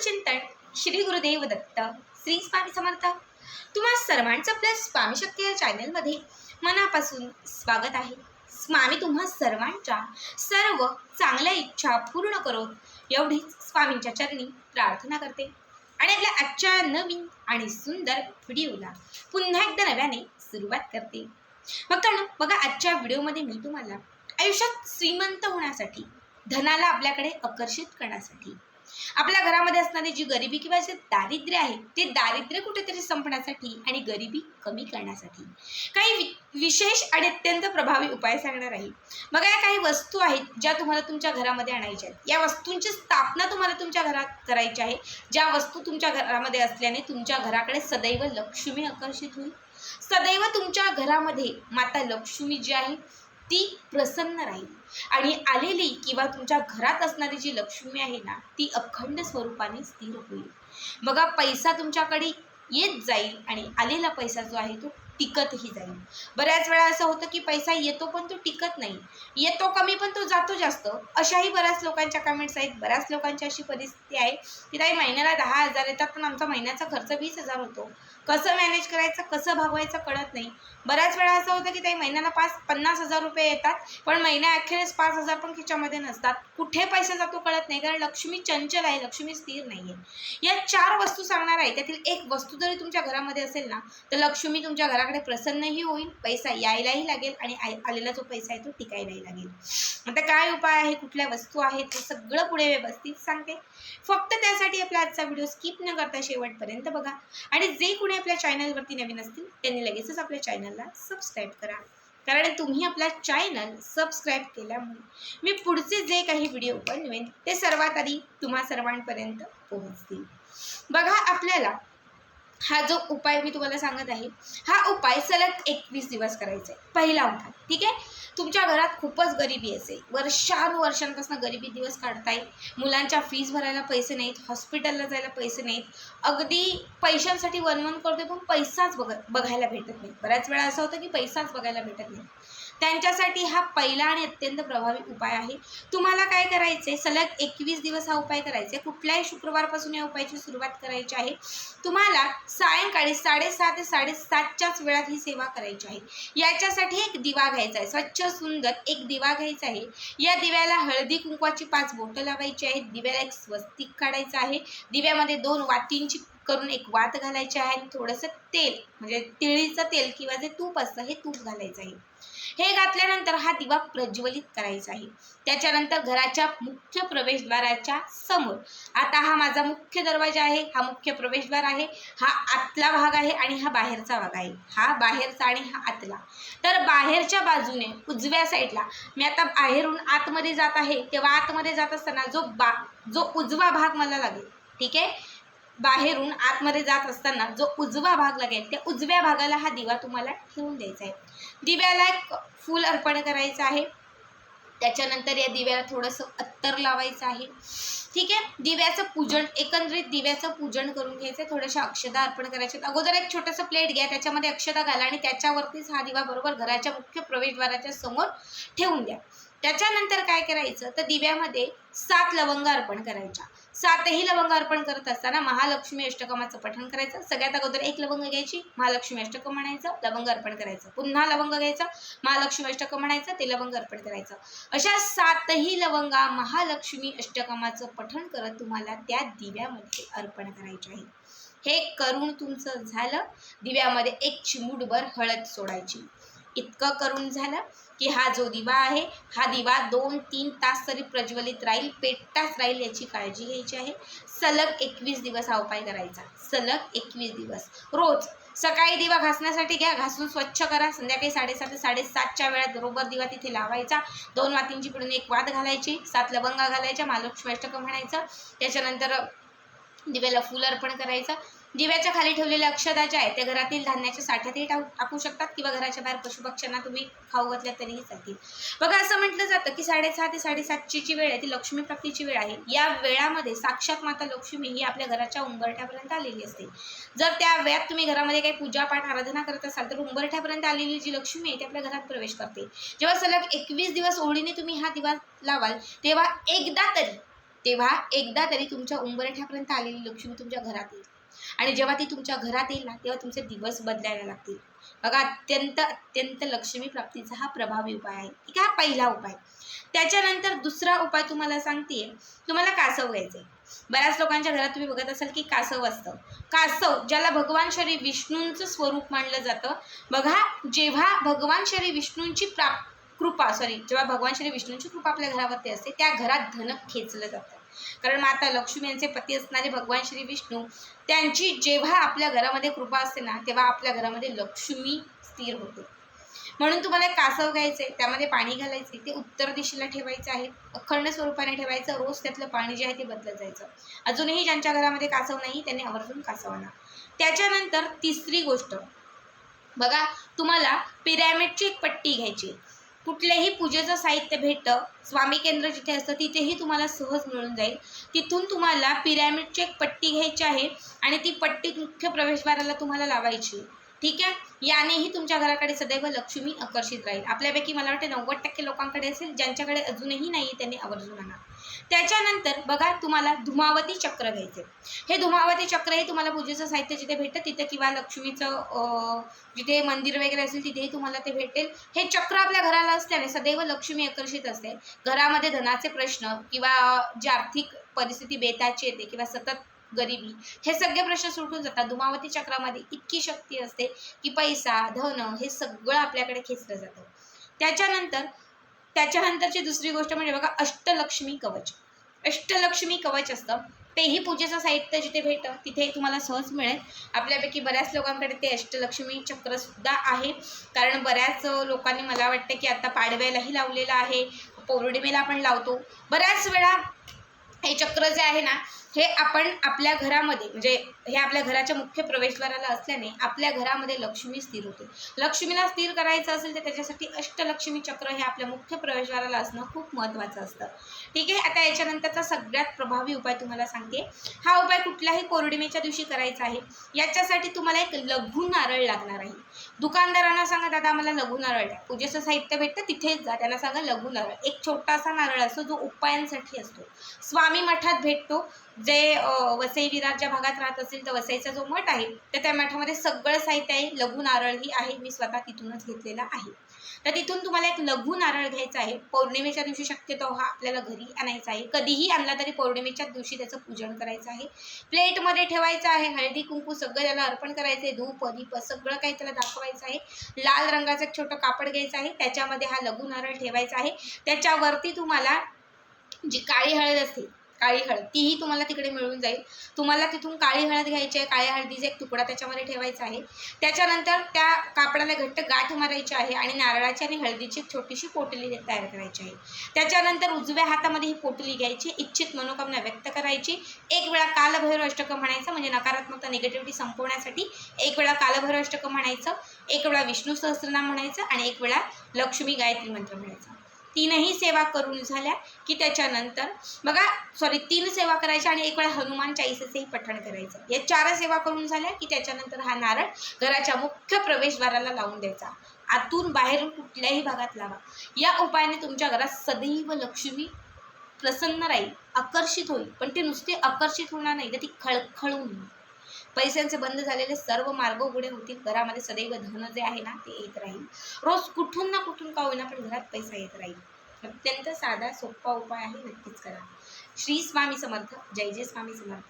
चिंतन श्री गुरुदेव दत्त श्री स्वामी समर्थ. तुम्हा सर्वांचं आपल्या स्वामी शक्ती या चॅनलमध्ये मनापासून स्वागत आहे. स्वामी तुम्हा सर्वांच्या सर्व चांगल्या इच्छा पूर्ण करो एवढीच स्वामींच्या चरणी प्रार्थना करते. आणि आपल्या आजच्या नवीन आणि सुंदर व्हिडिओला पुन्हा एकदा नव्याने सुरुवात करते. मग बघा आजच्या व्हिडिओमध्ये मी तुम्हाला आयुष्यात श्रीमंत होण्यासाठी धनाला आपल्याकडे आकर्षित करण्यासाठी आपल्या घरामध्ये असणारी जी गरिबी किंवा जे दारिद्र्य आहे ते दारिद्र्य कुठेतरी संपण्यासाठी आणि गरिबी कमी करण्यासाठी. काही वि विशेष आणि अत्यंत प्रभावी उपाय सांगणार आहे. बघा या काही वस्तू आहेत ज्या तुम्हाला तुमच्या घरामध्ये आणायच्या आहेत. या वस्तूंची स्थापना तुम्हाला तुमच्या घरात करायची आहे. ज्या वस्तू तुमच्या घरामध्ये असल्याने तुमच्या घराकडे सदैव लक्ष्मी आकर्षित होईल. सदैव तुमच्या घरामध्ये माता लक्ष्मी जी आहे ती प्रसन्न राहील. आणि आलेली किंवा तुमच्या घरात असणारी जी लक्ष्मी आहे ना ती अखंड स्वरूपाने स्थिर होईल. बघा पैसा तुमच्याकडे येत जाईल आणि आलेला पैसा जो आहे तो टिकतही जाईल. बऱ्याच वेळा असं होतं की पैसा येतो पण तो टिकत नाही. येतो कमी पण तो जातो जास्त. अशाही बऱ्याच लोकांच्या कमेंट्स आहेत. बऱ्याच लोकांची अशी परिस्थिती आहे की ताई महिन्याला दहा हजार येतात पण आमचा महिन्याचा खर्च वीस हजार होतो. कसं मॅनेज करायचं कसं भागवायचं कळत नाही. बऱ्याच वेळा असं होतं की ताई महिन्याला पाच पन्नास हजार रुपये येतात पण महिन्या अखेरीस पाच हजार पण खिच्यामध्ये नसतात. कुठे पैसा जातो कळत नाही कारण लक्ष्मी चंचल आहे लक्ष्मी स्थिर नाही आहे या चार वस्तू सांगणार आहे. त्यातील एक वस्तू जरी तुमच्या घरामध्ये असेल ना तर लक्ष्मी तुमच्या घराकडे प्रसन्नही होईल पैसा यायलाही लागेल आणि आलेला जो पैसा आहे तो टिकायलाही लागेल. आता काय उपाय आहे कुठल्या वस्तू आहेत ते सगळं पुढे व्यवस्थित सांगते. फक्त त्यासाठी आपला आजचा व्हिडिओ स्किप न करता शेवटपर्यंत बघा. आणि जे कोणी आपल्या चॅनलवरती नवीन असतील त्यांनी लगेचच आपल्या चॅनलला सबस्क्राईब करा. कारण तुम्ही आपला चॅनल सबस्क्राईब केल्यामुळे मी पुढचे जे काही व्हिडिओ बनवेन ते सर्वात आधी तुम्हा सर्वांपर्यंत पोहोचतील. बघा आपल्याला हा जो उपाय मी तुम्हाला सांगत आहे हा उपाय सलग एकवीस दिवस करायचा आहे. पहिला उपाय ठीक आहे? तुमच्या घरात खूपच गरिबी असेल. वर्षानुवर्षांपासून गरिबी दिवस काढताय. मुलांच्या फीज भरायला पैसे नाहीत हॉस्पिटलला जायला पैसे नाहीत. अगदी पैशांसाठी वनवन करतोय पण पैसाच बघ बघायला भेटत नाही. बऱ्याच वेळा असं होतं की पैसाच बघायला भेटत नाही. त्यांच्यासाठी हा पहिला आणि अत्यंत प्रभावी उपाय आहे. तुम्हाला काय करायचं आहे सलग एकवीस दिवस हा उपाय करायचा आहे कुठल्याही शुक्रवारपासून या उपायाची सुरुवात करायची आहे. तुम्हाला सायंकाळी साडेसहा ते साडेसातच्याच वेळात ही सेवा करायची आहे. याच्यासाठी एक दिवा घ्यायचा आहे. स्वच्छ सुंदर एक दिवा घ्यायचा आहे. या दिव्याला हळदी कुंकवाची पाच बोटं लावायची आहेत. दिव्याला एक स्वस्तिक काढायचं आहे. दिव्यामध्ये दोन वाटींची करून एक वात घालायची आहे आणि थोडंसं तेल म्हणजे तिळीचं तेल किंवा जे तूप असतं हे तूप घालायचं आहे. हे घातल्यानंतर हा दिवा प्रज्वलित करायचा आहे. त्याच्यानंतर घराच्या मुख्य प्रवेशद्वाराच्या समोर. आता हा माझा मुख्य दरवाजा आहे हा मुख्य प्रवेशद्वार आहे हा आतला भाग आहे आणि हा बाहेरचा भाग आहे. हा बाहेरचा आणि हा आतला. तर बाहेरच्या बाजूने उजव्या साईडला मी आता बाहेरून आतमध्ये जात आहे तेव्हा आतमध्ये जात असताना जो बा जो उजवा भाग मला लागेल ठीक आहे? बाहेरून आतमध्ये जात असताना जो उजवा भाग लागेल त्या उजव्या भागाला हा दिवा तुम्हाला ठेवून द्यायचा आहे. दिव्याला एक फूल अर्पण करायचं आहे. त्याच्यानंतर या दिव्याला थोडंसं अत्तर लावायचं आहे. ठीक आहे? दिव्याचं पूजन एकंदरीत दिव्याचं पूजन करून घ्यायचं थोड्याशा अक्षदा अर्पण करायच्या अगोदर एक छोटंसं प्लेट घ्या त्याच्यामध्ये अक्षदा घाला आणि त्याच्यावरतीच हा दिवा बरोबर घराच्या मुख्य प्रवेशद्वाराच्या समोर ठेवून द्या. त्याच्यानंतर काय करायचं? तर दिव्यामध्ये सात लवंग अर्पण करायच्या. सातही लवंग अर्पण करत असताना महालक्ष्मी अष्टकमाचं पठण करायचं. सगळ्यात अगोदर एक लवंग घ्यायची महालक्ष्मी अष्टकम म्हणायचं लवंग अर्पण करायचं. पुन्हा लवंग घ्यायचं महालक्ष्मी अष्टकम म्हणायचं ते लवंग अर्पण करायचं. अशा सातही लवंगा महालक्ष्मी अष्टकमाचं पठण करत तुम्हाला त्या दिव्यामध्ये अर्पण करायचे आहे. हे करून तुमचं झालं. दिव्यामध्ये एक चिमूटभर हळद सोडायची. इतकं करून झालं. की हा जो दिवा आहे हा दिवा दोन तीन तास तरी प्रज्वलित राहील पेटताच राहील याची काळजी घ्यायची आहे. सलग एकवीस दिवस हा उपाय करायचा. सलग एकवीस दिवस. रोज सकाळी दिवा घासण्यासाठी घ्या घासून स्वच्छ करा. संध्याकाळी साडेसात ते साडेसातच्या वेळात बरोबर दिवा तिथे लावायचा. दोन वातींची पिळून एक वाद घालायची सात लवंगा घालायच्या महालक्ष्मी अष्टकं म्हणायचं. त्याच्यानंतर दिव्याला फुल अर्पण करायचं. दिव्याच्या खाली ठेवलेल्या अक्षदा ज्या आहेत त्या घरातील धान्याच्या साठ्यातही टाकू टाकू शकतात किंवा घराच्या बाहेर पशुपक्ष्यांना तुम्ही खाऊ घातल्या तरीही चालतील. बघा असं म्हटलं जातं की साडेसहा ते साडेसातची जी वेळ आहे ती लक्ष्मी प्राप्तीची वेळ आहे. या वेळामध्ये साक्षात माता लक्ष्मी ही आपल्या घराच्या उंबरठ्यापर्यंत आलेली असते. जर त्या वेळात तुम्ही घरामध्ये काही पूजापाठ आराधना करत असाल तर उंबरठ्यापर्यंत आलेली जी लक्ष्मी आहे ती आपल्या घरात प्रवेश करते. जेव्हा सलग एकवीस दिवस ओढीने तुम्ही हा दिवा लावाल तेव्हा एकदा तरी तेव्हा एकदा तरी तुमच्या उंबरठ्यापर्यंत आलेली लक्ष्मी तुमच्या घरात येईल. आणि जेव्हा ती तुमच्या घरात येईल ना तेव्हा तुमचे दिवस बदलायला लागतील. बघा अत्यंत अत्यंत लक्ष्मी प्राप्तीचा हा प्रभावी उपाय आहे. ठीक आहे हा पहिला उपाय. त्याच्यानंतर दुसरा उपाय तुम्हाला सांगते तुम्हाला कासव घ्यायचं आहे बऱ्याच लोकांच्या घरात तुम्ही बघत असाल की कासव असतं. कासव ज्याला भगवान श्री विष्णूंचं स्वरूप मानलं जातं. बघा जेव्हा भगवान श्री विष्णूंची प्राप्त कृपा सॉरी जेव्हा भगवान श्री विष्णूंची कृपा आपल्या घरावरती असते त्या घरात धन खेचलं जातं. कारण माता लक्ष्मी यांचे पती असणारे भगवान श्री विष्णू त्यांची जेव्हा आपल्या घरामध्ये कृपा असते ना तेव्हा आपल्या घरामध्ये लक्ष्मी स्थिर होते. म्हणून तुम्हाला एक कासव घ्यायचे त्यामध्ये पाणी घालायचे ते उत्तर दिशेला ठेवायचं आहे अखंड स्वरूपाने ठेवायचं रोज त्यातलं पाणी जे आहे ते बदलत जायचं. अजूनही ज्यांच्या घरामध्ये कासव नाही त्यांनी आवर्जून कासव आणा त्याच्यानंतर तिसरी गोष्ट बघा तुम्हाला पिरॅमिडची एक पट्टी घ्यायची कुठल्याही पूजेचं साहित्य भेटतं स्वामी केंद्र जिथे असतं तिथेही तुम्हाला सहज मिळून जाईल. तिथून तुम्हाला पिरॅमिडची एक पट्टी घ्यायची आहे आणि ती पट्टी मुख्य प्रवेशद्वाराला तुम्हाला लावायची. ठीक आहे? यानेही तुमच्या घराकडे सदैव लक्ष्मी आकर्षित राहील. आपल्यापैकी मला वाटते नव्वद टक्के लोकांकडे असेल ज्यांच्याकडे अजूनही नाही त्यांनी आवर्जून आणा. त्याच्यानंतर बघा तुम्हाला धुमावती चक्र घ्यायचे. हे धुमावती चक्र हे तुम्हाला पूजेचं साहित्य जिथे भेटतं तिथे किंवा लक्ष्मीचं जिथे मंदिर वगैरे असेल तिथेही तुम्हाला ते भेटेल. हे चक्र आपल्या घराला असल्याने सदैव लक्ष्मी आकर्षित असते. घरामध्ये धनाचे प्रश्न किंवा जे आर्थिक परिस्थिती बेताची येते किंवा सतत गरिबी हे सगळे प्रश्न सुटून जातात. धुमावती चक्रामध्ये इतकी शक्ती असते की पैसा धन हे सगळं आपल्याकडे खेचलं जातं. त्याच्यानंतर त्याच्यानंतरची दुसरी गोष्ट म्हणजे बघा अष्टलक्ष्मी कवच. अष्टलक्ष्मी कवच असतं. तेही पूजेचं साहित्य जिथे भेटतं तिथे तुम्हाला सहज मिळेल. आपल्यापैकी बऱ्याच लोकांकडे ते अष्टलक्ष्मी चक्रसुद्धा आहे. कारण बऱ्याच लोकांनी मला वाटतं की आता पाडव्यालाही लावलेलं आहे. पौर्णिमेला आपण लावतो. बऱ्याच वेळा हे चक्र जे आहे ना हे आपण आपल्या घरामध्ये म्हणजे हे आपल्या घराच्या मुख्य प्रवेशद्वाराला असल्याने आपल्या घरामध्ये लक्ष्मी स्थिर होते. लक्ष्मीला स्थिर करायचं असेल तर त्याच्यासाठी अष्टलक्ष्मी चक्र हे आपल्या मुख्य प्रवेशद्वाराला असणं खूप महत्त्वाचं असतं. ठीक आहे आता याच्यानंतरचा सगळ्यात प्रभावी उपाय तुम्हाला सांगते. हा उपाय कुठल्याही पौर्णिमेच्या दिवशी करायचा आहे. याच्यासाठी तुम्हाला एक लघु नारळ लागणार आहे. दुकानदारांना सांगा दादा आम्हाला लघु नारळ द्या. पूजेचं साहित्य भेटतं तिथेच जा त्यांना सांगा लघु नारळ. एक छोटासा नारळ असतो जो उपायांसाठी असतो. स्वामी मठात भेटतो जे वसई विरारच्या भागात राहत असेल तर वसईचा जो मठ आहे तर त्या मठामध्ये सगळं साहित्य आहे. लघु नारळही आहे. मी स्वतः तिथूनच घेतलेला आहे. तर तिथून तुम्हाला एक लघु नारळ घ्यायचा आहे. पौर्णिमेच्या दिवशी शक्यतो हा आपल्याला घरी आणायचा आहे. कधीही आणला तरी पौर्णिमेच्या दिवशी त्याचं पूजन करायचं आहे. प्लेटमध्ये ठेवायचं आहे. हळदी कुंकू सगळं त्याला अर्पण करायचं आहे. धूप दीप सगळं काही त्याला दाखवायचं आहे. लाल रंगाचं एक छोटं कापड घ्यायचं आहे. त्याच्यामध्ये हा लघु नारळ ठेवायचा आहे. त्याच्यावरती तुम्हाला जी काळी हळद असते काळी हळद तीही तुम्हाला तिकडे मिळून जाईल. तुम्हाला तिथून काळी हळद घ्यायची आहे काळ्या हळदीचा एक तुकडा त्याच्यामध्ये ठेवायचा आहे. त्याच्यानंतर त्या कापडाला घट्ट गाठ मारायची आहे आणि नारळाची आणि हळदीची एक छोटीशी पोटली तयार करायची आहे. त्याच्यानंतर उजव्या हातामध्ये ही पोटली घ्यायची इच्छित मनोकामना व्यक्त करायची. एक वेळा कालभैरव अष्टकं म्हणायचं म्हणजे नकारात्मकता निगेटिव्हिटी संपवण्यासाठी एक वेळा कालभैरव अष्टकं म्हणायचं एक वेळा विष्णू सहस्रनाम म्हणायचं आणि एक वेळा लक्ष्मी गायत्री मंत्र म्हणायचा. तीनही सेवा करून झाल्या की त्याच्यानंतर बघा सॉरी तीन सेवा करायच्या आणि एक वेळा हनुमान चाळीसेचंही पठण करायचं. या चार सेवा करून झाल्या की त्याच्यानंतर हा नारळ घराच्या मुख्य प्रवेशद्वाराला लावून द्यायचा. आतून बाहेरून कुठल्याही भागात लावा. या उपायाने तुमच्या घरात सदैव लक्ष्मी प्रसन्न राहील आकर्षित होईल. पण ती नुसती आकर्षित होणार नाही तर ती खळखळून पैशांचे बंद झालेले सर्व मार्ग उघडे होतील. घरामध्ये सदैव धन जे आहे ना ते येत राहील. रोज कुठून ना कुठून का होईना पण घरात पैसा येत राहील. अत्यंत साधा सोपा उपाय आहे नक्कीच करा. श्री स्वामी समर्थ जय जय स्वामी समर्थ.